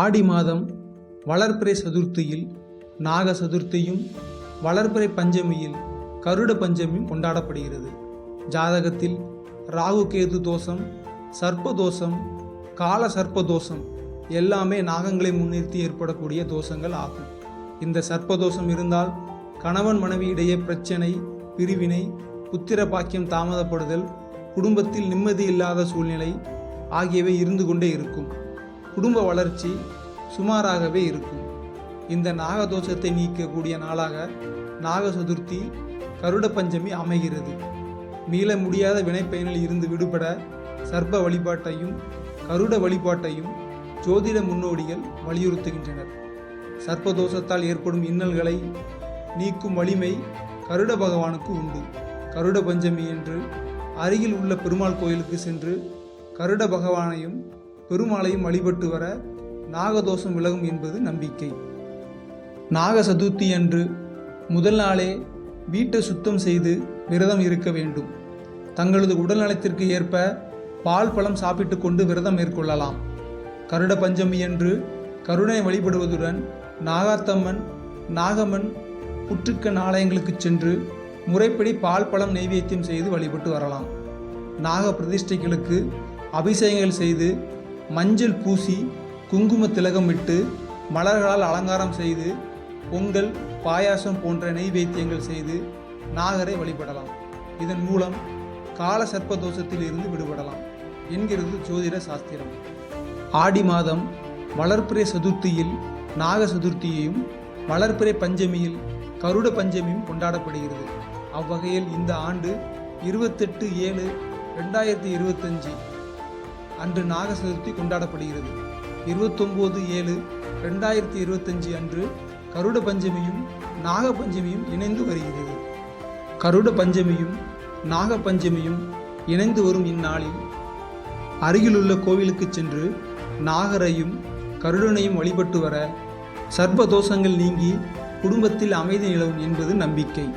ஆடி மாதம் வளர்பிறை சதுர்த்தியில் நாக சதுர்த்தியும் வளர்பிறை பஞ்சமியில் கருட பஞ்சமியும் கொண்டாடப்படுகிறது. ஜாதகத்தில் ராகு கேது தோஷம் சர்ப்ப தோஷம் கால சர்ப்ப தோஷம் எல்லாமே நாகங்களை முன்னிறுத்தி ஏற்படக்கூடிய தோஷங்கள் ஆகும். இந்த சர்ப்ப தோஷம் இருந்தால் கணவன் மனைவி இடையே பிரச்சனை பிரிவினை புத்திர பாக்கியம் தாமதப்படுதல் குடும்பத்தில் நிம்மதி இல்லாத சூழ்நிலை ஆகியவை இருந்து கொண்டே இருக்கும். குடும்ப வளர்ச்சி சுமாராகவே இருக்கும். இந்த நாகதோஷத்தை நீக்கக்கூடிய நாளாக நாக சதுர்த்தி கருட பஞ்சமி அமைகிறது. மீள முடியாத வினைப்பயனில் இருந்து விடுபட சர்ப்ப வழிபாட்டையும் கருட வழிபாட்டையும் ஜோதிட முன்னோடிகள் வலியுறுத்துகின்றனர். சர்ப்பதோஷத்தால் ஏற்படும் இன்னல்களை நீக்கும் வலிமை கருட பகவானுக்கு உண்டு. கருட பஞ்சமி என்று அருகில் உள்ள பெருமாள் கோயிலுக்கு சென்று கருட பகவானையும் பெருமாளையும் வழிபட்டு வர நாகதோஷம் விலகும் என்பது நம்பிக்கை. நாக சதுர்த்தி அன்று முதல் நாளே வீட்டை சுத்தம் செய்து விரதம் இருக்க வேண்டும். தங்களது உடல்நலத்திற்கு ஏற்ப பால் பழம் சாப்பிட்டு கொண்டு விரதம் மேற்கொள்ளலாம். கருட பஞ்சமி அன்று கருணை வழிபடுவதுடன் நாகாத்தம்மன் நாகம்மன் புற்றுக்கண் ஆலயங்களுக்கு சென்று முறைப்படி பால் பழம் நெய்வேத்தியம் செய்து வழிபட்டு வரலாம். நாக பிரதிஷ்டைகளுக்கு அபிஷேகங்கள் செய்து மஞ்சள் பூசி குங்கும திலகமிட்டு மலர்களால் அலங்காரம் செய்து பொங்கல் பாயாசம் போன்ற நெய்வேத்தியங்கள் செய்து நாகரை வழிபடலாம். இதன் மூலம் கால சர்ப்ப தோஷத்தில் இருந்து விடுபடலாம் என்கிறது ஜோதிட சாஸ்திரம். ஆடி மாதம் வளர்ப்பிறை சதுர்த்தியில் நாக சதுர்த்தியையும் வளர்ப்பிறை பஞ்சமியில் கருட பஞ்சமியும் கொண்டாடப்படுகிறது. அவ்வகையில் இந்த ஆண்டு இருபத்தெட்டு ஏழு ரெண்டாயிரத்தி இருபத்தஞ்சு அன்று நாக சதுர்த்தி கொண்டாடப்படுகிறது. இருபத்தொம்போது ஏழு ரெண்டாயிரத்தி இருபத்தஞ்சு அன்று கருட பஞ்சமியும் நாக பஞ்சமியும் இணைந்து வருகிறது. கருட பஞ்சமியும் நாக பஞ்சமியும் இணைந்து வரும் இந்நாளில் அருகிலுள்ள கோவிலுக்கு சென்று நாகரையும் கருடனையும் வழிபட்டு வர சர்ப்ப தோஷங்கள் நீங்கி குடும்பத்தில் அமைதி நிலவும் என்பது நம்பிக்கை.